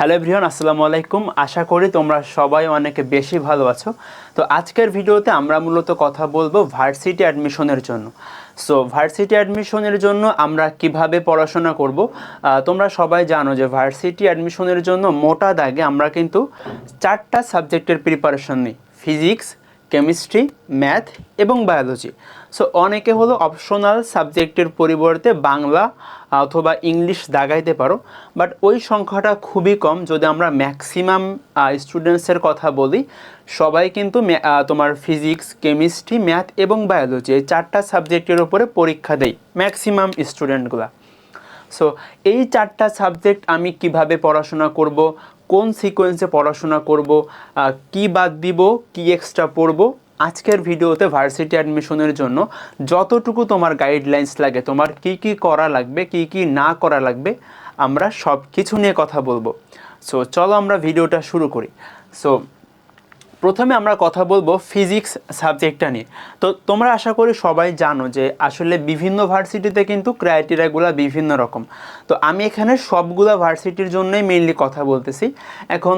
Hello everyone, আসসালামু আলাইকুম। আশা করি তোমরা সবাই অনেকে বেশি ভালো আছো। তো আজকের ভিডিওতে আমরা মূলত কথা বলব ভার্সিটি অ্যাডমিশনের জন্য। সো ভার্সিটি অ্যাডমিশনের জন্য আমরা কীভাবে পড়াশোনা করব তোমরা সবাই জানো যে ভার্সিটি অ্যাডমিশনের জন্য মোটা দাগে আমরা কিন্তু চারটা সাবজেক্টের প্রিপারেশন নিই। ফিজিক্স কেমিস্ট্রি ম্যাথ এবং বায়োলজি সো অনেকে হলো অপশনাল সাবজেক্টের পরিবর্তে বাংলা অথবা ইংলিশ দাগাইতে পারো। বাট ওই সংখ্যাটা খুবই কম। যদি আমরা ম্যাক্সিমাম স্টুডেন্টসের কথা বলি, সবাই কিন্তু তোমার ফিজিক্স কেমিস্ট্রি ম্যাথ এবং বায়োলজি এই চারটা সাবজেক্টের ওপরে পরীক্ষা দেয় ম্যাক্সিমাম স্টুডেন্টগুলা সো এই চারটা সাবজেক্ট আমি কীভাবে পড়াশোনা করব, কোন সিকোয়েন্সে পড়াশোনা করব কি বাদ দিব, কি এক্সট্রা পড়ব আজকের ভিডিওতে ভার্সিটি অ্যাডমিশনের জন্য যতটুকু তোমার গাইডলাইন্স লাগে, তোমার কি কি করা লাগবে, কি কি না করা লাগবে, আমরা সব কিছু নিয়ে কথা বলব। সো চলো আমরা ভিডিওটা শুরু করি। সো প্রথমে আমরা কথা বলব ফিজিক্স সাবজেক্টটা নিয়ে। তো তোমরা আশা করি সবাই জানো যে আসলে বিভিন্ন ভার্সিটিতে কিন্তু ক্রাইটেরিয়াগুলো বিভিন্ন রকম। তো আমি এখানে সবগুলা ভার্সিটির জন্যই মেইনলি কথা বলতেছি। এখন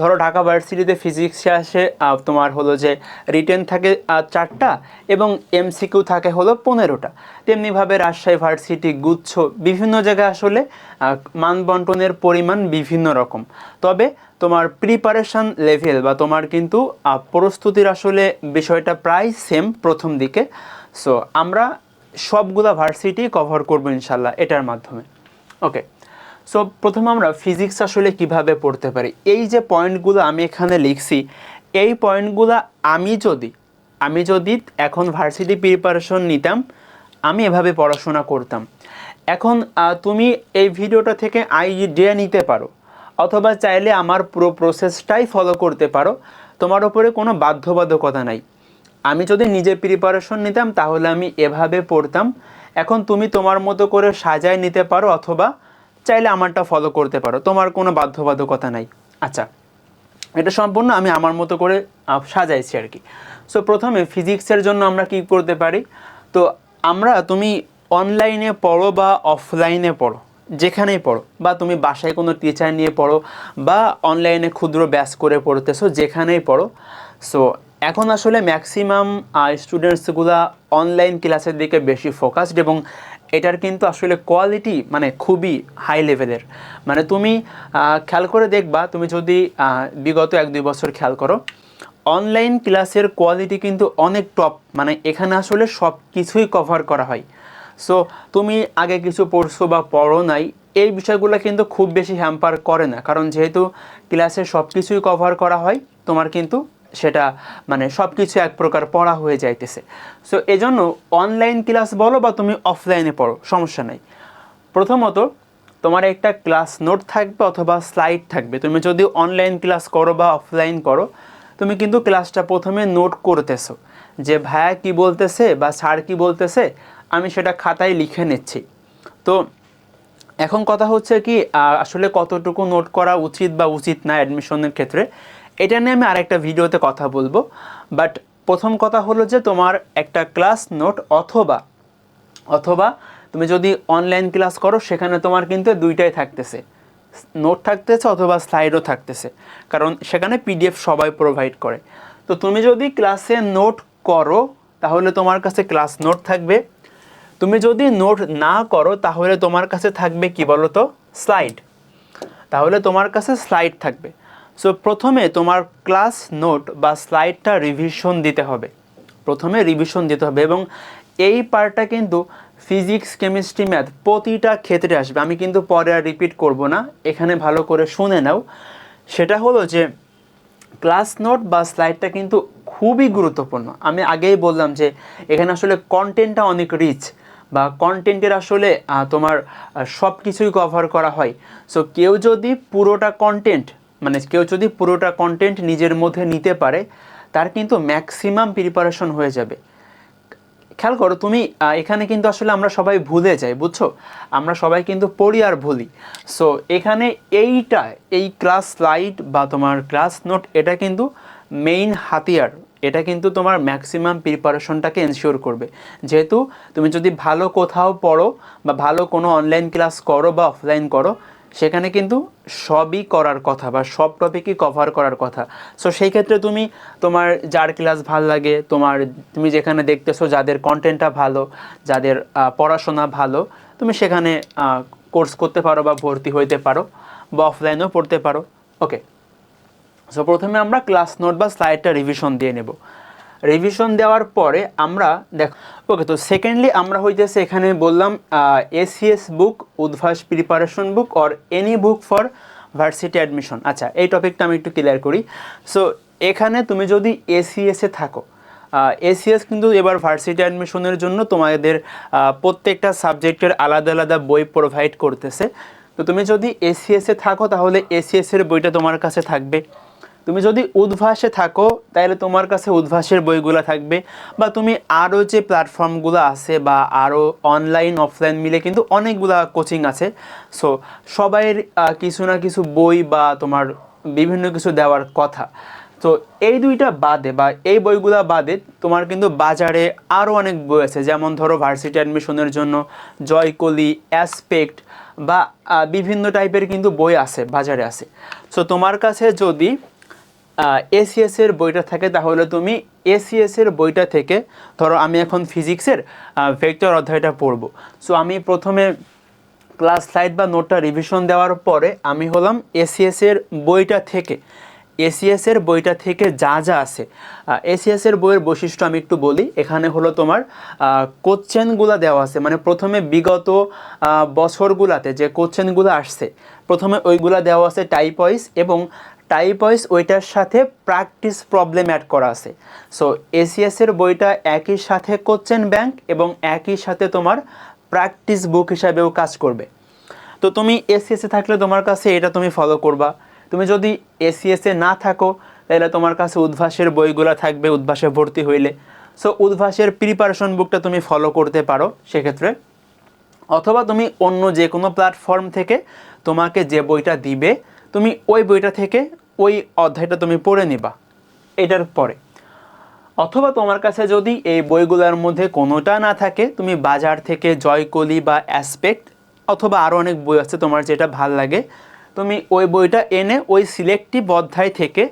ধরো ঢাকা ভার্সিটিতে ফিজিক্সে আসে তোমার হলো যে রিটেন থাকে চারটা এবং এমসিকিউ থাকে হলো পনেরোটা। তেমনিভাবে রাজশাহী ভার্সিটি, গুচ্ছ বিভিন্ন জায়গায় আসলে মানবন্টনের পরিমাণ বিভিন্ন রকম। তবে তোমার প্রিপারেশন লেভেল বা তোমার কিন্তু প্রস্তুতির আসলে বিষয়টা প্রায় সেম প্রথম দিকে। সো আমরা সবগুলা ভার্সিটি কভার করব ইনশাল্লাহ এটার মাধ্যমে। ওকে সো প্রথমে আমরা ফিজিক্স আসলে কীভাবে পড়তে পারি? এই যে পয়েন্টগুলো আমি এখানে লিখছি, এই পয়েন্টগুলো আমি যদি আমি যদি এখন ভার্সিটি প্রিপারেশন নিতাম আমি এভাবে পড়াশোনা করতাম। এখন তুমি এই ভিডিওটা থেকে আইডিয়া নিতে পারো। অথবা চাইলে আমার পুরো প্রসেসটাই ফলো করতে পারো। তোমার ওপরে কোনো বাধ্যবাধকতা নাই। আমি যদি নিজে প্রিপারেশন নিতাম, তাহলে আমি এভাবে পড়তাম। এখন তুমি তোমার মতো করে সাজায় নিতে পারো, অথবা চাইলে আমারটা ফলো করতে পারো। তোমার কোনো বাধ্যবাধকতা নাই। আচ্ছা এটা সম্পূর্ণ আমি আমার মতো করে সাজাইছি আর কি। সো প্রথমে ফিজিক্সের জন্য আমরা কি করতে পারি? তো আমরা তুমি অনলাইনে পড়ো বা অফলাইনে পড়ো, যেখানেই পড়ো, বা তুমি বাসায় কোনো টিচার নিয়ে পড়ো বা অনলাইনে ক্ষুদ্র ব্যাস করে পড়তেছো, যেখানেই পড়ো। সো এখন আসলে ম্যাক্সিমাম স্টুডেন্টসগুলা অনলাইন ক্লাসের দিকে বেশি ফোকাসড এবং এটার কিন্তু আসলে কোয়ালিটি মানে খুবই হাই লেভেলের মানে তুমি খেয়াল করে দেখবা, তুমি যদি বিগত এক দুই বছর খেয়াল করো অনলাইন ক্লাসের কোয়ালিটি কিন্তু অনেক টপ মানে এখানে আসলে সব কিছুই কভার করা হয়। সো তুমি আগে কিছু পড়ছো বা পড়ো নাই, এই বিষয়গুলো কিন্তু খুব বেশি হ্যাম্পার করে না। কারণ যেহেতু ক্লাসে সব কিছুই কভার করা হয়, তোমার কিন্তু সেটা মানে সব কিছু এক প্রকার পড়া হয়ে যাইতেছে। সো এজন্য অনলাইন ক্লাস বলো বা তুমি অফলাইনে পড়ো, সমস্যা নাই। প্রথমত, তোমার একটা ক্লাস নোট থাকবে অথবা স্লাইড থাকবে। তুমি যদি অনলাইন ক্লাস করো বা অফলাইন করো তুমি কিন্তু ক্লাসটা প্রথমে নোট করতেছো যে ভাইয়া কি বলতেছে বা স্যার কি বলতেছে, আমি সেটা খাতায় লিখে নিচ্ছি। তো এখন কথা হচ্ছে কি আসলে কতটুকু নোট করা উচিত বা উচিত না অ্যাডমিশনের ক্ষেত্রে, এটা নিয়ে আমি আরেকটা ভিডিওতে কথা বলব। বাট প্রথম কথা হলো যে তোমার একটা ক্লাস নোট অথবা অথবা তুমি যদি অনলাইন ক্লাস করো, সেখানে তোমার কিন্তু দুইটাই থাকতেছে। নোট থাকতেছে অথবা স্লাইডও থাকতেছে। কারণ সেখানে পিডিএফ সবাই প্রোভাইড করে। তো তুমি যদি ক্লাসে নোট করো, তাহলে তোমার কাছে ক্লাস নোট থাকবে। তুমি যদি নোট না করো, তাহলে তোমার কাছে থাকবে কি বলো তো স্লাইড। তাহলে তোমার কাছে স্লাইড থাকবে। সো প্রথমে তোমার ক্লাস নোট বা স্লাইডটা রিভিশন দিতে হবে। প্রথমে রিভিশন দিতে হবে এবং এই পার্টটা কিন্তু ফিজিক্স কেমিস্ট্রি ম্যাথ প্রতিটা ক্ষেত্রে আসবে। আমি কিন্তু পরে আর রিপিট করব না। এখানে ভালো করে শুনে নাও। সেটা হলো যে ক্লাস নোট বা স্লাইডটা কিন্তু খুবই গুরুত্বপূর্ণ। আমি আগেই বললাম যে, এখানে আসলে কন্টেন্টটা অনেক রিচ বা কন্টেন্টের আসলে তোমার সব কিছুই কভার করা হয়। সো কেউ যদি পুরোটা কন্টেন্ট মানে কেউ যদি পুরোটা কন্টেন্ট নিজের মধ্যে নিতে পারে, তার কিন্তু ম্যাক্সিমাম প্রিপারেশন হয়ে যাবে। খেয়াল করো, তুমি এখানে কিন্তু আসলে আমরা সবাই ভুলে যাই, বুঝছ? আমরা সবাই কিন্তু পড়ি আর ভুলি। সো এখানে এইটা, এই ক্লাস স্লাইড বা তোমার ক্লাস নোট এটা কিন্তু মেইন হাতিয়ার। এটা কিন্তু তোমার ম্যাক্সিমাম প্রিপারেশনটাকে এনশিওর করবে। যেহেতু তুমি যদি ভালো কোথাও পড়ো বা ভালো কোনো অনলাইন ক্লাস করো বা অফলাইন করো সেখানে কিন্তু সবই করার কথা বা সব টপিকই কভার করার কথা। সো সেই ক্ষেত্রে তুমি তোমার যার ক্লাস ভালো লাগে, তোমার তুমি যেখানে দেখতেছো যাদের কন্টেন্টটা ভালো, যাদের পড়াশোনা ভালো, তুমি সেখানে কোর্স করতে পারো বা ভর্তি হইতে পারো বা অফলাইনেও পড়তে পারো। ওকে সো প্রথমে আমরা ক্লাস নোট বা স্লাইডটা রিভিশন দিয়ে নেব। রিভিশন দেওয়ার পরে আমরা দেখ ওকে তো সেকেন্ডলি আমরা হইতেছে এখানে বললাম ACS book Udvash preparation book or any book for varsity admission আচ্ছা এই টপিকটা আমি একটু ক্লিয়ার করি। সো এখানে তুমি যদি এসিএসে থাকো এসিএস কিন্তু এবার ভার্সিটি অ্যাডমিশনের জন্য তোমাদের প্রত্যেকটা সাবজেক্টের আলাদা আলাদা বই প্রোভাইড করতেছে। তো তুমি যদি এসিএসে থাকো, তাহলে এসিএসের বইটা তোমার কাছে থাকবে। তুমি যদি উদ্ভাসে থাকো তাহলে তোমার কাছে উদ্ভাসের বইগুলো থাকবে। বা তুমি আরও যে প্ল্যাটফর্মগুলো আছে বা আরও অনলাইন অফলাইন মিলে কিন্তু অনেকগুলা কোচিং আছে। সো সবাইয়ের কিছু না কিছু বই বা তোমার বিভিন্ন কিছু দেওয়ার কথা। তো এই দুইটা বাদে বা এই বইগুলা বাদে তোমার কিন্তু বাজারে আরও অনেক বই আছে। যেমন ধরো ভার্সিটি অ্যাডমিশনের জন্য জয়কলি অ্যাসপেক্ট বা বিভিন্ন টাইপের কিন্তু বই আছে, বাজারে আছে। সো তোমার কাছে যদি এসিএস এর বইটা থাকে, তাহলে তুমি এসিএস এর বইটা থেকে, ধরো আমি এখন ফিজিক্সের ভেক্টর অধ্যায়টা পড়ব। সো আমি প্রথমে ক্লাস স্লাইড বা নোটটা রিভিশন দেওয়ার পরে আমি হলাম এসিএস এর বইটা থেকে। এসিএস এর বইটা থেকে যা যা আছে এসিএস এর বইয়ের বৈশিষ্ট্য আমি একটু বলি। এখানে হলো তোমার কোশ্চেনগুলো দেওয়া আছে। মানে প্রথমে বিগত বছরগুলাতে যে কোশ্চেনগুলো আসছে, প্রথমে ওইগুলা দেওয়া আছে টাইপ ওয়াইজ এবং টাইপ ওয়াইজ ওইটার সাথে প্র্যাকটিস প্রবলেম অ্যাড করা আছে। সো এসিএস এর বইটা একই সাথে কোশ্চেন ব্যাংক এবং একই সাথে তোমার প্র্যাকটিস বুক হিসাবেও কাজ করবে। তো তুমি এসিএসে থাকলে তোমার কাছে এটা তুমি ফলো করবা। তুমি যদি এসিএসে না থাকো, তাহলে তোমার কাছে উদ্ভাসের বইগুলো থাকবে, উদ্ভাসে ভর্তি হইলে। সো উদ্ভাসের প্রিপারেশন বুকটা তুমি ফলো করতে পারো সেক্ষেত্রে। অথবা তুমি অন্য যে কোনো প্ল্যাটফর্ম থেকে তোমাকে যে বইটা দিবে তুমি ওই বইটা থেকে ওই অধ্যায়টা তুমি পড়ে নিবা। এটার পরে। অথবা তোমার কাছে যদি এই বইগুলোর মধ্যে কোনোটা না থাকে, তুমি বাজার থেকে জয়কলি বা অ্যাসপেক্ট অথবা আরও অনেক বই আছে তোমার যেটা ভালো লাগে, তুমি ওই বইটা এনে ওই সিলেক্টিভ অধ্যায় থেকে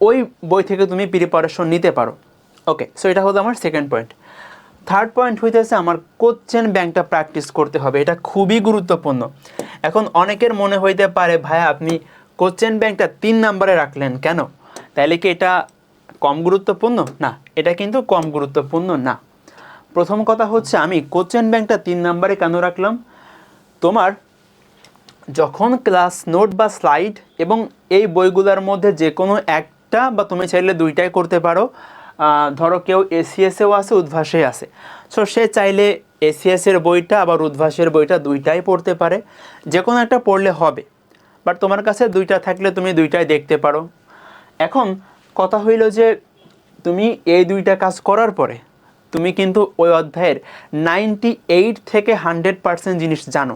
ওই বই থেকে তুমি প্রিপারেশন নিতে পারো। ওকে সো এটা হলো আমার সেকেন্ড পয়েন্ট থার্ড পয়েন্ট হইতেছে আমার কোশ্চেন ব্যাংকটা প্র্যাকটিস করতে হবে। এটা খুবই গুরুত্বপূর্ণ। এখন অনেকের মনে হইতে পারে ভাই আপনি কোশ্চেন ব্যাংকটা তিন নম্বরে রাখলেন কেন? তাইলে কি এটা কম গুরুত্বপূর্ণ? না, এটা কিন্তু কম গুরুত্বপূর্ণ না। প্রথম কথা হচ্ছে, আমি কোশ্চেন ব্যাংকটা তিন নম্বরে কেন রাখলাম? তোমার যখন ক্লাস নোট বা স্লাইড এবং এই বইগুলোর মধ্যে যে কোনো একটা, বা তুমি চাইলে দুইটাই করতে পারো ধরো কেউ এসিএসেও আছে, উদ্ভাসে আছে। সো সে চাইলে এসিএসের বইটা, আবার উদ্ভাসের বইটা দুইটাই পড়তে পারে। যে কোনো একটা পড়লে হবে। বাট তোমার কাছে দুইটা থাকলে তুমি দুইটাই দেখতে পারো। এখন কথা হইল যে তুমি এই দুইটা কাজ করার পরে তুমি কিন্তু ওই অধ্যায়ের নাইনটি এইট থেকে হান্ড্রেড পার্সেন্ট জিনিস জানো।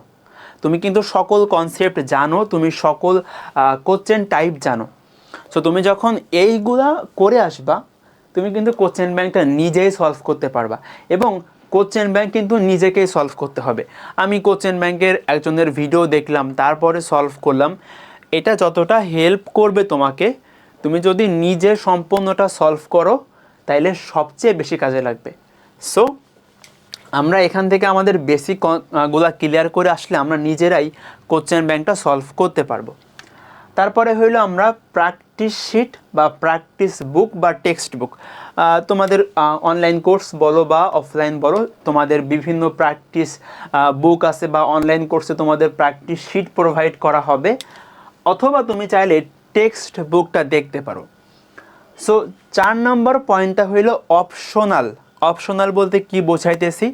তুমি কিন্তু সকল কনসেপ্ট জানো, তুমি সকল কোশ্চেন টাইপ জানো। সো তুমি যখন এইগুলা করে আসবা, তুমি কিন্তু কোশ্চেন ব্যাংকটা নিজেই সলভ করতে পারবা। এবং কোশ্চেন ব্যাংক কিন্তু নিজেকেই সলভ করতে হবে। আমি কোশ্চেন ব্যাংকের একজনের ভিডিও দেখলাম, তারপরে সলভ করলাম। এটা যতটা হেল্প করবে তোমাকে, তুমি যদি নিজে সম্পূর্ণটা সলভ করো, তাইলে সবচেয়ে বেশি কাজে লাগবে। সো আমরা এখান থেকে আমাদের বেসিকগুলা ক্লিয়ার করে আসলে আমরা নিজেরাই কোশ্চেন ব্যাংকটা সলভ করতে পারব। তারপরে হইল আমরা প্র্যাকটিস শিট বা প্র্যাকটিস বুক বা টেক্সট বুক তোমাদের অনলাইন কোর্স বলো বা অফলাইন বলো, তোমাদের বিভিন্ন প্র্যাকটিস বুক আছে বা অনলাইন কোর্সে তোমাদের প্র্যাকটিস শিট প্রোভাইড করা হবে। অথবা তুমি চাইলে টেক্সট বুকটা দেখতে পারো। সো চার নম্বর পয়েন্টটা হইল অপশনাল অপশনাল বলতে কি বোঝাইতেছি?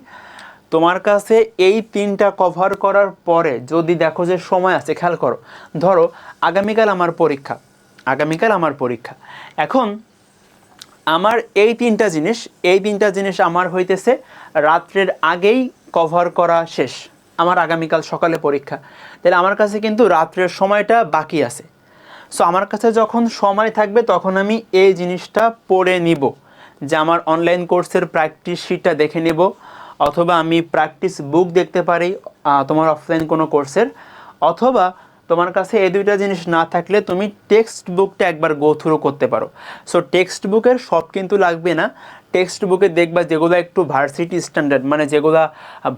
তোমার কাছে এই তিনটা কভার করার পরে যদি দেখো যে সময় আছে, খেয়াল করো। ধরো, আগামীকাল আমার পরীক্ষা। আগামীকাল আমার পরীক্ষা। এখন আমার এই তিনটা জিনিস, এই তিনটা জিনিস আমার হইতেছে রাত্রের আগেই কভার করা শেষ, আমার আগামীকাল সকালে পরীক্ষা। তাহলে আমার কাছে কিন্তু রাত্রের সময়টা বাকি আছে। সো আমার কাছে যখন সময় থাকবে তখন আমি এই জিনিসটা পড়ে নিব, যে আমার অনলাইন কোর্সের প্র্যাকটিস শিটটা দেখে নেব, অথবা আমি প্র্যাকটিস বুক দেখতে পারি তোমার অফলাইন কোনো কোর্সের অথবা তোমার কাছে এই দুইটা জিনিস না থাকলে তুমি টেক্সট বুকটা একবার গো থ্রু করতে পারো। সো টেক্সট বুকের সব কিন্তু লাগবে না। টেক্সট বুকে দেখবা যেগুলো একটু ভার্সিটি স্ট্যান্ডার্ড মানে যেগুলো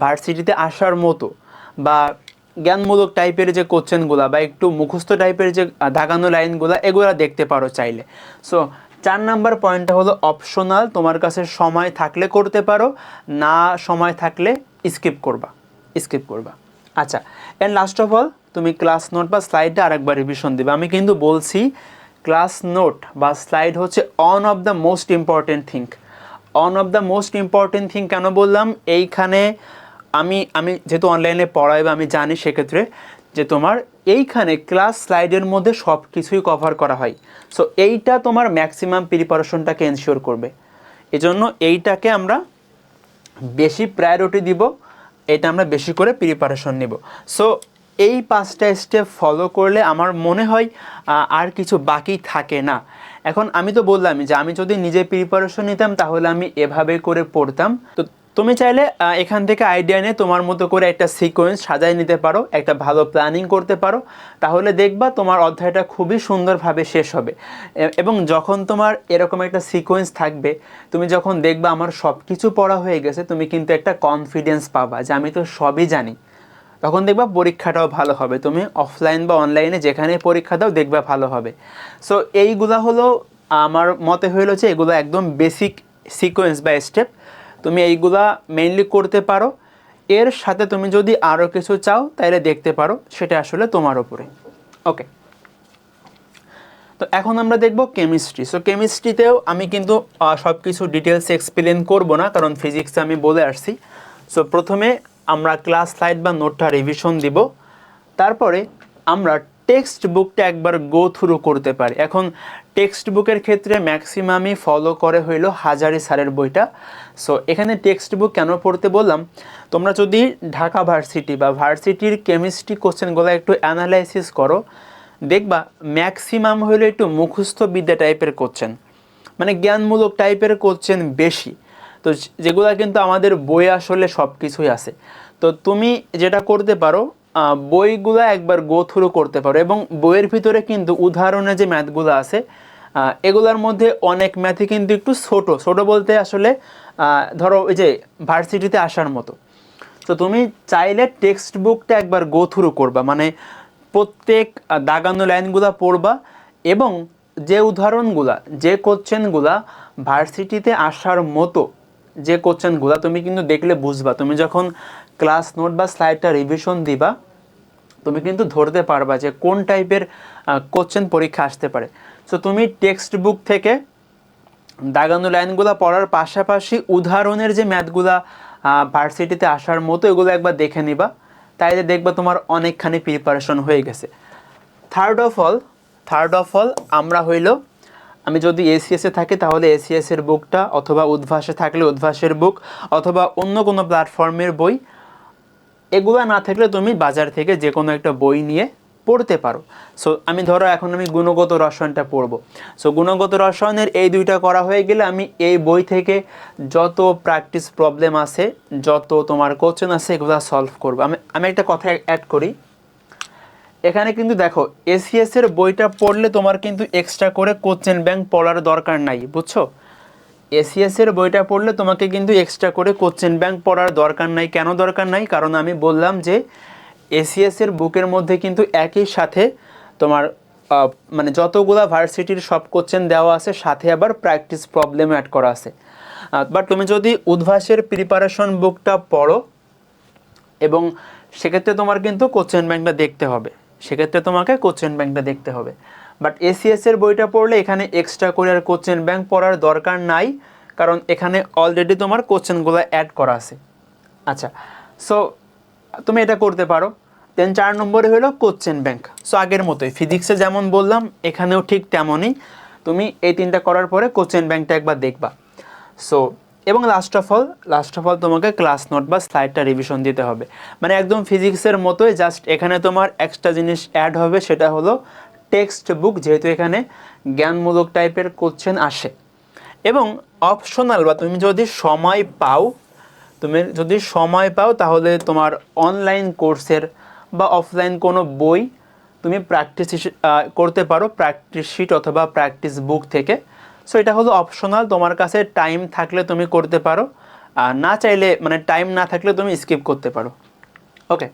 ভার্সিটিতে আসার মতো বা জ্ঞানমূলক টাইপের যে কোশ্চেনগুলো বা একটু মুখস্থ টাইপের যে দাগানো লাইনগুলো এগুলো দেখতে পারো চাইলে। সো চার নাম্বার পয়েন্টটা হলো অপশনাল তোমার কাছে সময় থাকলে করতে পারো, না সময় থাকলে স্কিপ করবা স্কিপ করবা। আচ্ছা অ্যান্ড লাস্ট অফ অল তুমি ক্লাস নোট বা স্লাইডটা আরেকবার রিভিশন দেবে। আমি কিন্তু বলছি ক্লাস নোট বা স্লাইড হচ্ছে one of the most important thing one of the most important thing কেন বললাম? এইখানে আমি আমি যেহেতু অনলাইনে পড়াই বা আমি জানি সেক্ষেত্রে যে তোমার এইখানে ক্লাস স্লাইডের মধ্যে সব কিছুই কভার করা হয়। সো এইটা তোমার ম্যাক্সিমাম প্রিপারেশনটাকে এনশিওর করবে। এজন্য এইটাকে আমরা বেশি প্রায়োরিটি দিব। এটা আমরা বেশি করে প্রিপারেশন নিব। সো এই পাঁচটা স্টেপ ফলো করলে আমার মনে হয় আর কিছু বাকি থাকে না। এখন আমি তো বললাম যে আমি যদি নিজে প্রিপারেশন নিতাম, তাহলে আমি এভাবে করে পড়তাম। তো তুমি চাইলে এখান থেকে আইডিয়া নিয়ে তোমার মতো করে একটা সিকোয়েন্স সাজায় নিতে পারো, একটা ভালো প্ল্যানিং করতে পারো। তাহলে দেখবা তোমার অধ্যায়টা খুবই সুন্দরভাবে শেষ হবে। এবং যখন তোমার এরকম একটা সিকোয়েন্স থাকবে, তুমি যখন দেখবা আমার সব কিছু পড়া হয়ে গেছে, তুমি কিন্তু একটা কনফিডেন্স পাবা যে আমি তো সবই জানি। তখন দেখবা পরীক্ষাটাও ভালো হবে। তুমি অফলাইন বা অনলাইনে যেখানে পরীক্ষা দাও, দেখবা ভালো হবে। সো এইগুলা হলো আমার মতে হইল যে এগুলো একদম বেসিক সিকোয়েন্স বা স্টেপ তুমি এইগুলা মেইনলি করতে পারো। এর সাথে তুমি যদি আরও কিছু চাও তাহলে দেখতে পারো, সেটা আসলে তোমার ওপরে ওকে তো এখন আমরা দেখব কেমিস্ট্রি সো কেমিস্ট্রিতেও আমি কিন্তু সব কিছু ডিটেলস এক্সপ্লেন করব না, কারণ ফিজিক্সে আমি বলে আসছি। সো প্রথমে আমরা ক্লাস স্লাইড বা নোটটা রিভিশন দিব। তারপরে আমরা টেক্সট বুকটা একবার গো থ্রু করতে পারি। এখন টেক্সট বুকের ক্ষেত্রে ম্যাক্সিমামই ফলো করে হইল হাজারি স্যারের বইটা। সো এখানে টেক্সট বুক কেন পড়তে বললাম? তোমরা যদি ঢাকা ভার্সিটি বা ভার্সিটির কেমিস্ট্রি কোশ্চেনগুলো একটু অ্যানালাইসিস করো, দেখবা ম্যাক্সিমাম হলো একটু মুখস্থ বিদ্যা টাইপের কোশ্চেন মানে জ্ঞানমূলক টাইপের কোশ্চেন বেশি। তো যেগুলো কিন্তু আমাদের বই আসলে সব কিছুই আছে। তো তুমি যেটা করতে পারো বইগুলো একবার গো থ্রু করতে পারো এবং বইয়ের ভিতরে কিন্তু উদাহরণে যে ম্যাথগুলো আছে এগুলোর মধ্যে অনেক ম্যাথই কিন্তু একটু ছোট। ছোট বলতে আসলে ধরো ওই যে ভার্সিটিতে আসার মতো। তো তুমি চাইলে টেক্সট বুকটা একবার গো থ্রু করবা। মানে প্রত্যেক দাগানো লাইনগুলো পড়বা এবং যে উদাহরণগুলা, যে কোশ্চেনগুলা ভার্সিটিতে আসার মতো, যে কোশ্চেনগুলা তুমি কিন্তু দেখলে বুঝবা। তুমি যখন ক্লাস নোট বা স্লাইডটা রিভিশন দিবা, তুমি কিন্তু ধরতে পারবা যে কোন টাইপের কোশ্চেন পরীক্ষা আসতে পারে। সো তুমি টেক্সট বুক থেকে দাগানো লাইনগুলো পড়ার পাশাপাশি উদাহরণের যে ম্যাথগুলা ভার্সিটিতে আসার মতো এগুলো একবার দেখে নিবা। তাইলে দেখবা তোমার অনেকখানি প্রিপারেশন হয়ে গেছে। Third of all third of all আমরা হইল, আমি যদি এসিএসে থাকি তাহলে এসিএসের বুকটা অথবা উদ্ভাসে থাকলে উদ্ভাসের বুক অথবা অন্য কোনো প্ল্যাটফর্মের বই এগুলো না থাকলে তুমি বাজার থেকে যে কোনো একটা বই নিয়ে পড়তে পারো। সো আমি ধরো এখন আমি গুণগত রসায়নটা পড়ব। সো গুণগত রসায়নের এই দুইটা করা হয়ে গেলে আমি এই বই থেকে যত প্র্যাকটিস প্রবলেম আছে, যত তোমার কোশ্চেন আছে, এগুলো সলভ করব। আমি আমি একটা কথা অ্যাড করি। এখানে কিন্তু দেখো এসিএস এর বইটা পড়লে তোমার কিন্তু এক্সট্রা করে কোশ্চেন ব্যাংক পড়ার দরকার নাই, বুঝছ? এসিএস এর বইটা পড়লে তোমাকে কিন্তু এক্সট্রা করে কোশ্চেন ব্যাংক পড়ার দরকার নাই। কেন দরকার নাই? কারণ আমি বললাম যে এসিএস এর বুকের মধ্যে কিন্তু একই সাথে তোমার মানে যতগুলা ভার্সিটির সব কোশ্চেন দেওয়া আছে, সাথে আবার প্র্যাকটিস প্রবলেম অ্যাড করা আছে। বাট তুমি যদি উদ্ভাসের প্রিপারেশন বুকটা পড়ো, এবং সেক্ষেত্রে তোমার কিন্তু কোশ্চেন ব্যাংকটা দেখতে হবে। সেক্ষেত্রে তোমাকে কোশ্চেন ব্যাংকটা দেখতে হবে। বাট এসিএস এর বইটা পড়লে এখানে এক্সট্রা করে আর কোশ্চেন ব্যাংক পড়ার দরকার নাই, কারণ এখানে অলরেডি তোমার কোশ্চেনগুলো অ্যাড করা আছে। আচ্ছা সো তুমি এটা করতে পারো। দেন চার নম্বরে হলো কোশ্চেন ব্যাংক। সো আগের মতোই ফিজিক্সে যেমন বললাম, এখানেও ঠিক তেমনই। তুমি এই তিনটা করার পরে কোশ্চেন ব্যাংকটা একবার দেখবা। সো এবং last of all last of all তোমাকে ক্লাস নোট বা স্লাইডটা রিভিশন দিতে হবে। মানে একদম ফিজিক্সের মতোই জাস্ট এখানে তোমার এক্সট্রা জিনিস অ্যাড হবে, সেটা হলো টেক্সট বুক যেহেতু এখানে জ্ঞানমূলক টাইপের কোশ্চেন আসে। এবং অপশনাল বা তুমি যদি সময় পাও, তুমি যদি সময় পাও তাহলে তোমার অনলাইন কোর্সের বা অফলাইন কোনো বই তুমি প্র্যাকটিস করতে পারো প্র্যাকটিস শিট অথবা প্র্যাকটিস বুক থেকে। সো এটা হলো অপশনাল তোমার কাছে টাইম থাকলে তুমি করতে পারো, আর না চাইলে মানে টাইম না থাকলে তুমি স্কিপ করতে পারো। ওকে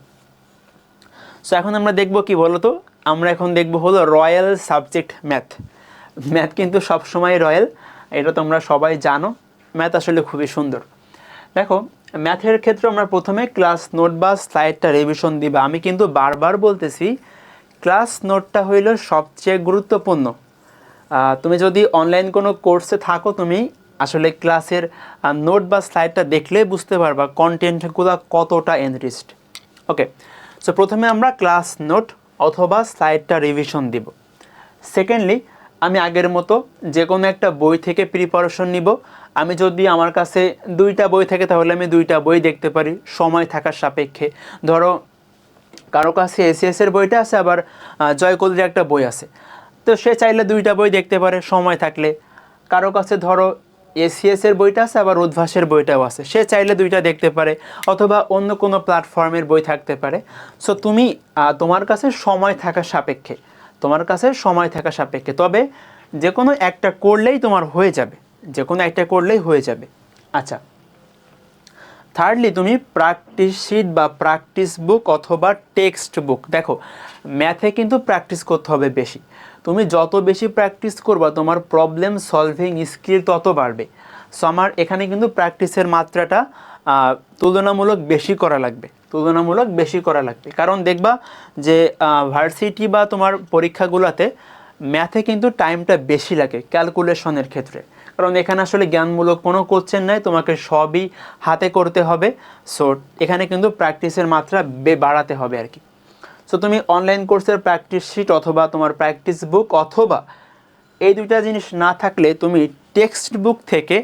সো এখন আমরা দেখব কি বলো তো আমরা এখন দেখব হলো রয়্যাল সাবজেক্ট ম্যাথ। ম্যাথ কিন্তু সবসময় রয়্যাল, এটা তোমরা সবাই জানো। ম্যাথ আসলে খুবই সুন্দর। দেখো, ম্যাথের ক্ষেত্রে আমরা প্রথমে ক্লাস নোট বা স্লাইডটা রিভিশন দিবা। আমি কিন্তু বারবার বলতেছি, ক্লাস নোটটা হইল সবচেয়ে গুরুত্বপূর্ণ। তুমি যদি অনলাইন কোনো কোর্সে থাকো, তুমি আসলে ক্লাসের নোট বা স্লাইডটা দেখলেই বুঝতে পারবা কন্টেন্টগুলো কতটা এনরিচড ওকে সো প্রথমে আমরা ক্লাস নোট অথবা স্লাইডটা রিভিশন দিব। সেকেন্ডলি আমি আগের মতো যে কোনো একটা বই থেকে প্রিপারেশন নিব। আমি যদি আমার কাছে দুইটা বই থাকে, তাহলে আমি দুইটা বই দেখতে পারি, সময় থাকার সাপেক্ষে। ধরো, কারও কাছে এসিএস এর বইটা আছে, আবার জয়কলির একটা বই আছে। তো সে চাইলে দুইটা বই দেখতে পারে, সময় থাকলে। কারও কাছে ধরো এসিএস এর বইটা আছে, আবার উদ্ভাসের বইটাও আছে। সে চাইলে দুইটা দেখতে পারে, অথবা অন্য কোনো প্ল্যাটফর্মের বই থাকতে পারে। সো তুমি তোমার কাছে সময় থাকা সাপেক্ষে, তোমার কাছে সময় থাকা সাপেক্ষে, তবে যে কোনো একটা করলেই তোমার হয়ে যাবে যে কোনো একটা করলেই হয়ে যাবে। আচ্ছা থার্ডলি তুমি প্র্যাকটিস শিট বা প্র্যাকটিস বুক অথবা টেক্সট বুক দেখো ম্যাথে কিন্তু প্র্যাকটিস করতে হবে বেশি। তুমি যত বেশি প্র্যাকটিস করবা, তোমার প্রবলেম সলভিং স্কিল তত বাড়বে। সো আমার এখানে কিন্তু প্র্যাকটিসের মাত্রাটা তুলনামূলক বেশি করা লাগবে, তুলনামূলক বেশি করা লাগবে। কারণ দেখবা যে ভার্সিটি বা তোমার পরীক্ষাগুলোতে ম্যাথে কিন্তু টাইমটা বেশি লাগে ক্যালকুলেশনের ক্ষেত্রে। কারণ এখানে আসলে জ্ঞানমূলক কোনো কোশ্চেন নাই, তোমাকে সবই হাতে করতে হবে। সো এখানে কিন্তু প্র্যাকটিসের মাত্রা বে বাড়াতে হবে আর কি। সো তুমি অনলাইন কোর্সের প্র্যাকটিস শিট অথবা তোমার প্র্যাকটিস বুক অথবা এই দুইটা জিনিস না থাকলে তুমি টেক্সট বুক থেকে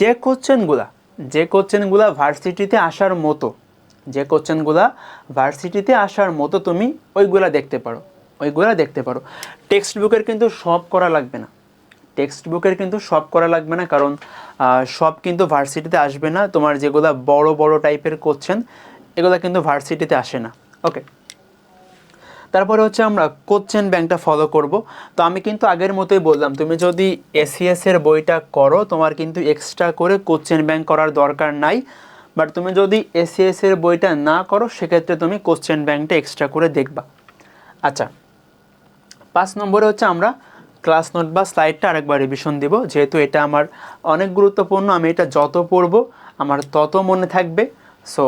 যে কোশ্চেনগুলা যে কোশ্চেনগুলা ভার্সিটিতে আসার মতো, যে কোশ্চেনগুলা ভার্সিটিতে আসার মতো তুমি ওইগুলা দেখতে পারো, ওইগুলা দেখতে পারো। টেক্সট বুকের কিন্তু সব করা লাগবে না। টেক্সট বুকের কিন্তু সব করা লাগবে না, কারণ সব কিন্তু ভার্সিটিতে আসবে না। তোমার যেগুলো বড় বড় টাইপের কোশ্চেন এগুলো কিন্তু ভার্সিটিতে আসে না। ওকে তারপরে হচ্ছে আমরা কোশ্চেন ব্যাংকটা ফলো করব। তো আমি কিন্তু আগের মতোই বললাম, তুমি যদি এসিএস এর বইটা করো, তোমার কিন্তু এক্সট্রা করে কোশ্চেন ব্যাংক করার দরকার নাই। বাট তুমি যদি এসিএস এর বইটা না করো, সেক্ষেত্রে তুমি কোশ্চেন ব্যাংকটা এক্সট্রা করে দেখবা। আচ্ছা পাঁচ নম্বরে হচ্ছে আমরা ক্লাস নোট বা স্লাইডটা আরেকবার রিভিশন দিব। যেহেতু এটা আমার অনেক গুরুত্বপূর্ণ, আমি এটা যত পড়ব, আমার তত মনে থাকবে। সো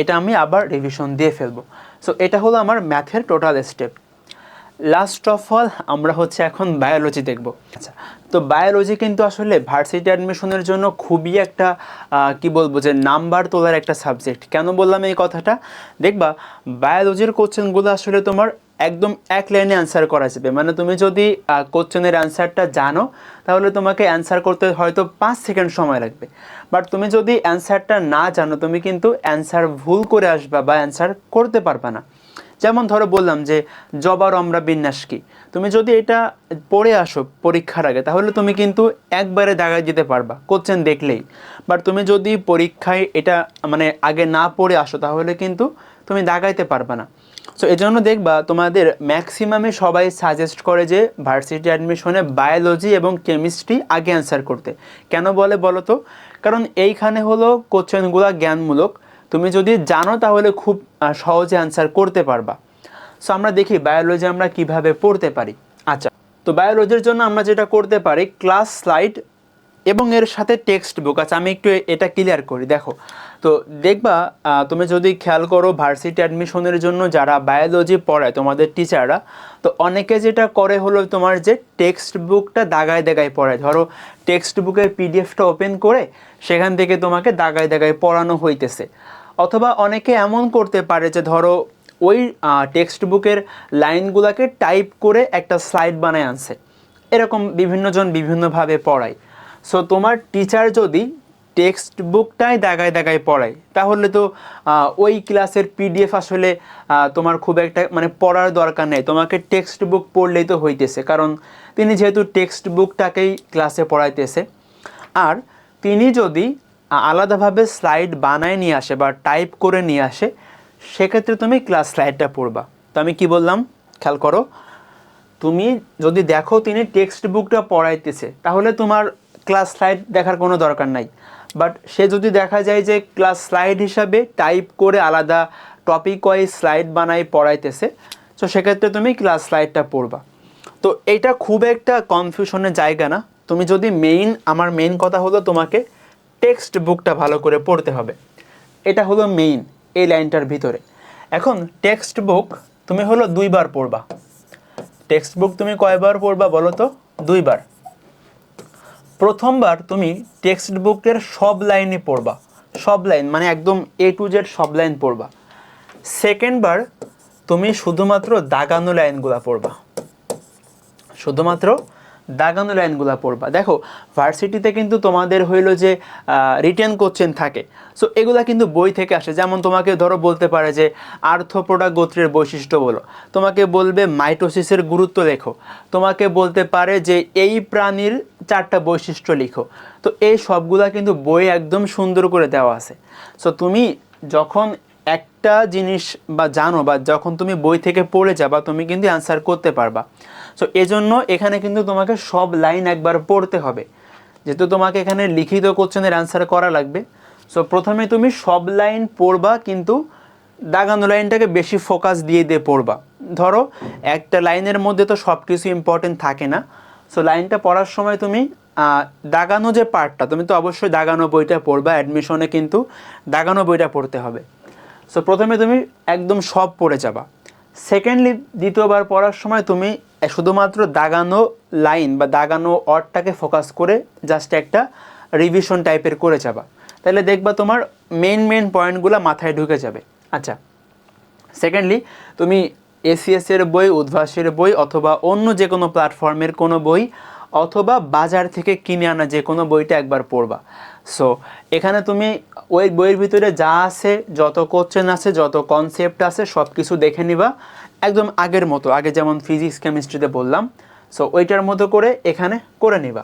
এটা আমি আবার রিভিশন দিয়ে ফেলব। সো এটা হলো আমার ম্যাথের total step last of all আমরা হচ্ছে এখন বায়োলজি দেখব। আচ্ছা তো বায়োলজি কিন্তু আসলে ভার্সিটি অ্যাডমিশনের জন্য খুবই একটা কি বলব যে নাম্বার তোলার একটা সাবজেক্ট কেন বললাম এই কথাটা? দেখবা বায়োলজির কোশ্চেনগুলো আসলে তোমার একদম এক লাইনে অ্যান্সার করা যাবে। মানে তুমি যদি কোশ্চেনের অ্যান্সারটা জানো, তাহলে তোমাকে অ্যান্সার করতে হয়তো পাঁচ সেকেন্ড সময় লাগবে। বাট তুমি যদি অ্যান্সারটা না জানো, তুমি কিন্তু অ্যান্সার ভুল করে আসবা বা অ্যান্সার করতে পারবা না। যেমন ধরো বললাম যে জবার আমরা বিন্যাস কি? তুমি যদি এটা পড়ে আসো পরীক্ষার আগে, তাহলে তুমি কিন্তু একবারে দাগায় দিতে পারবা, কোশ্চেন দেখলেই। বাট তুমি যদি পরীক্ষায় এটা মানে আগে না পড়ে আসো, তাহলে কিন্তু তুমি দাগাইতে পারবা না। সো জন্য দেখবা তোমাদের ম্যাক্সিমামে সবাই সাজেস্ট করে যে ভার্সিটি অ্যাডমিশনে বায়োলজি এবং কেমিস্ট্রি আগে অ্যান্সার করতে। কেন বলে বলো তো কারণ এইখানে হলো কোশ্চেনগুলো জ্ঞানমূলক। তুমি যদি জানো তাহলে খুব সহজে অ্যান্সার করতে পারবা। সো আমরা দেখি বায়োলজি আমরা কীভাবে পড়তে পারি। আচ্ছা তো বায়োলজির জন্য আমরা যেটা করতে পারি ক্লাস স্লাইড এবং এর সাথে টেক্সট বুক আছে আমি একটু এটা ক্লিয়ার করি, দেখো। তো দেখবা তুমি যদি খেয়াল করো ভার্সিটি অ্যাডমিশনের জন্য যারা বায়োলজি পড়ায়, তোমাদের টিচাররা তো অনেকে যেটা করে হলো তোমার যে টেক্সট বুকটা দাগায় দাগায় পড়ায়। ধরো টেক্সট বুকের পিডিএফটা ওপেন করে, সেখান থেকে তোমাকে দাগায় দাগায় পড়ানো হইতেছে। অথবা অনেকে এমন করতে পারে যে ধরো ওই টেক্সট বুকের লাইনগুলোকে টাইপ করে একটা স্লাইড বানায় আনছে। এরকম বিভিন্নজন বিভিন্নভাবে পড়ায়। সো তোমার টিচার যদি টেক্সট বুকটাই দাগায় দাগায় পড়ায়, তাহলে তো ওই ক্লাসের পিডিএফ আসলে তোমার খুব একটা মানে পড়ার দরকার নেই। তোমাকে টেক্সট বুক পড়লেই তো হইতেছে, কারণ তিনি যেহেতু টেক্সট বুকটাকেই ক্লাসে পড়াইতেছে। আর তিনি যদি আলাদাভাবে স্লাইড বানায় নিয়ে আসে বা টাইপ করে নিয়ে আসে, সেক্ষেত্রে তুমি ক্লাস স্লাইডটা পড়বা। তো আমি কি বললাম? খেয়াল করো। তুমি যদি দেখো তিনি টেক্সট বুকটা পড়াইতেছে, তাহলে তোমার ক্লাস স্লাইড দেখার কোনো দরকার নাই। বাট সে যদি দেখা যায় যে ক্লাস স্লাইড হিসাবে টাইপ করে আলাদা টপিক ওয়াইজ স্লাইড বানাই পড়াইতেছে, তো সেক্ষেত্রে তুমি ক্লাস স্লাইডটা পড়বা। তো এটা খুব একটা কনফিউশনের জায়গা না। তুমি যদি মেইন আমার মেইন কথা হলো তোমাকে টেক্সট বুকটা ভালো করে পড়তে হবে। এটা হলো মেইন এই লাইনটার ভিতরে। এখন টেক্সট বুক তুমি হলো দুইবার পড়বা। টেক্সট বুক তুমি কয়বার পড়বা বলো তো? দুইবার। প্রথমবার তুমি টেক্সট বুকের সব লাইনই পড়বা। সব লাইন মানে একদম এ টু জেড সব লাইন পড়বা। সেকেন্ডবার তুমি শুধুমাত্র দাগানো লাইনগুলো পড়বা। শুধুমাত্র দাগানো লাইনগুলো পড়বা। দেখো ভার্সিটিতে কিন্তু তোমাদের হইল যে রিটেন কোশ্চেন থাকে। সো এগুলা কিন্তু বই থেকে আসে। যেমন তোমাকে ধরো বলতে পারে যে আর্থপোডা গোত্রের বৈশিষ্ট্য বলো। তোমাকে বলবে মাইটোসিসের গুরুত্ব লেখো। তোমাকে বলতে পারে যে, এই প্রাণীর চারটা বৈশিষ্ট্য লিখো। তো, এই সবগুলা কিন্তু বই একদম সুন্দর করে দেওয়া আছে। সো তুমি যখন একটা জিনিস বা জানো বা যখন তুমি বই থেকে পড়ে যাবা, তুমি কিন্তু অ্যান্সার করতে পারবা। সো এজন্য এখানে কিন্তু তোমাকে সব লাইন একবার পড়তে হবে। যেহেতু তোমাকে এখানে লিখিত কোশ্চেনের অ্যান্সার করা লাগবে। সো প্রথমে তুমি সব লাইন পড়বা, কিন্তু দাগানো লাইনটাকে বেশি ফোকাস দিয়ে দিয়ে পড়বা। ধরো, একটা লাইনের মধ্যে তো সব কিছু ইম্পর্টেন্ট থাকে না। সো লাইনটা পড়ার সময় তুমি দাগানো যে পার্টটা তুমি তো অবশ্যই দাগানো বইটা পড়বা অ্যাডমিশনে কিন্তু দাগানো বইটা পড়তে হবে। সো প্রথমে তুমি একদম সব পড়ে যাবা। সেকেন্ডলি দ্বিতীয়বার পড়ার সময় তুমি শুধুমাত্র দাগানো লাইন বা দাগানো অর্ডটাকে ফোকাস করে জাস্ট একটা রিভিশন টাইপের করে যাবা। তাহলে দেখবা তোমার মেন মেন পয়েন্টগুলো মাথায় ঢুকে যাবে। আচ্ছা। সেকেন্ডলি তুমি এসিএসের বই, উদ্ভাসের বই অথবা অন্য যে কোনো প্ল্যাটফর্মের কোনো বই অথবা বাজার থেকে কিনে আনা যে কোনো বইটা একবার পড়বা। সো এখানে তুমি ওই বইয়ের ভিতরে যা আছে, যত কোশ্চেন আছে, যত কনসেপ্ট আছে সব কিছু দেখে নিবা। একদম আগের মতো, আগে যেমন ফিজিক্স কেমিস্ট্রিতে বললাম। সো ওইটার মতো করে এখানে করে নিবা।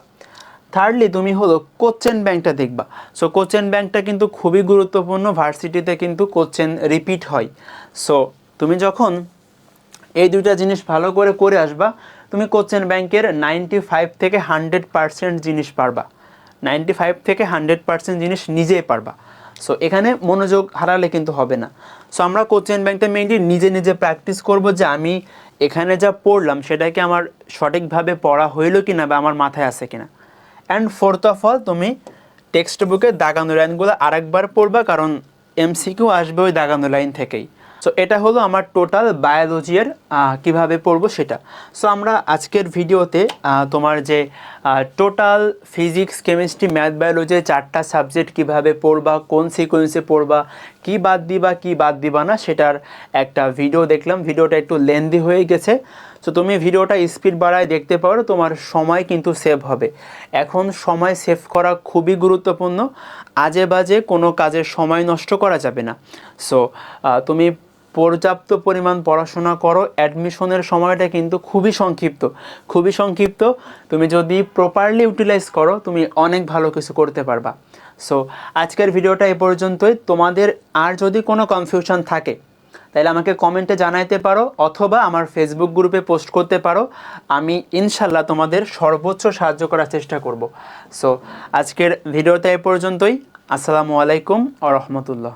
থার্ডলি তুমি হলো কোশ্চেন ব্যাংকটা দেখবা। সো কোশ্চেন ব্যাংকটা কিন্তু খুবই গুরুত্বপূর্ণ। ভার্সিটিতে কিন্তু কোশ্চেন রিপিট হয়। সো তুমি যখন এই দুইটা জিনিস ভালো করে করে আসবা, তুমি কোশ্চেন ব্যাংকের নাইনটি ফাইভ থেকে হান্ড্রেড পার্সেন্ট জিনিস পারবা। নাইনটি ফাইভ থেকে হান্ড্রেড পার্সেন্ট জিনিস নিজেই পারবা। সো এখানে মনোযোগ হারালে কিন্তু হবে না। সো আমরা কোশ্চেন ব্যাংকটা মেনলি নিজে নিজে প্র্যাকটিস করব যে আমি এখানে যা পড়লাম সেটাকে আমার সঠিকভাবে পড়া হইল কি না বা আমার মাথায় আছে কিনা। অ্যান্ড ফোর্থ অফ অল তুমি টেক্সট বুকে দাগানো লাইনগুলো আরেকবার পড়বা, কারণ এমসিকিউ আসবে ওই দাগানো লাইন থেকেই। সো এটা হলো আমার টোটাল বায়োলজির কীভাবে পড়ব সেটা। সো আমরা আজকের ভিডিওতে তোমার যে টোটাল ফিজিক্স কেমিস্ট্রি ম্যাথ বায়োলজির চারটা সাবজেক্ট কীভাবে পড়বা, কোন সিকোয়েন্সে পড়বা কি বাদ দিবা, কি বাদ দিবা না, সেটার একটা ভিডিও দেখলাম। ভিডিওটা একটু লেন্দি হয়ে গেছে। তো তুমি ভিডিওটা স্পিড বাড়ায় দেখতে পারো, তোমার সময় কিন্তু সেভ হবে। এখন সময় সেভ করা খুবই গুরুত্বপূর্ণ। আজে বাজে কোনো কাজের সময় নষ্ট করা যাবে না। সো তুমি পর্যাপ্ত পরিমাণ পড়াশোনা করো অ্যাডমিশনের সময়টা কিন্তু খুবই সংক্ষিপ্ত। খুবই সংক্ষিপ্ত। তুমি যদি প্রপারলি ইউটিলাইজ করো, তুমি অনেক ভালো কিছু করতে পারবা। সো আজকের ভিডিওটা এ পর্যন্তই। তোমাদের আর যদি কোনো কনফিউশন থাকে, তাহলে আমাকে কমেন্টে জানাইতে পারো, অথবা আমার ফেসবুক গ্রুপে পোস্ট করতে পারো। আমি ইনশাল্লাহ তোমাদের সর্বোচ্চ সাহায্য করার চেষ্টা করব। সো আজকের ভিডিওটা এ পর্যন্তই। আসসালামু আলাইকুম আ রহমতুল্লাহ।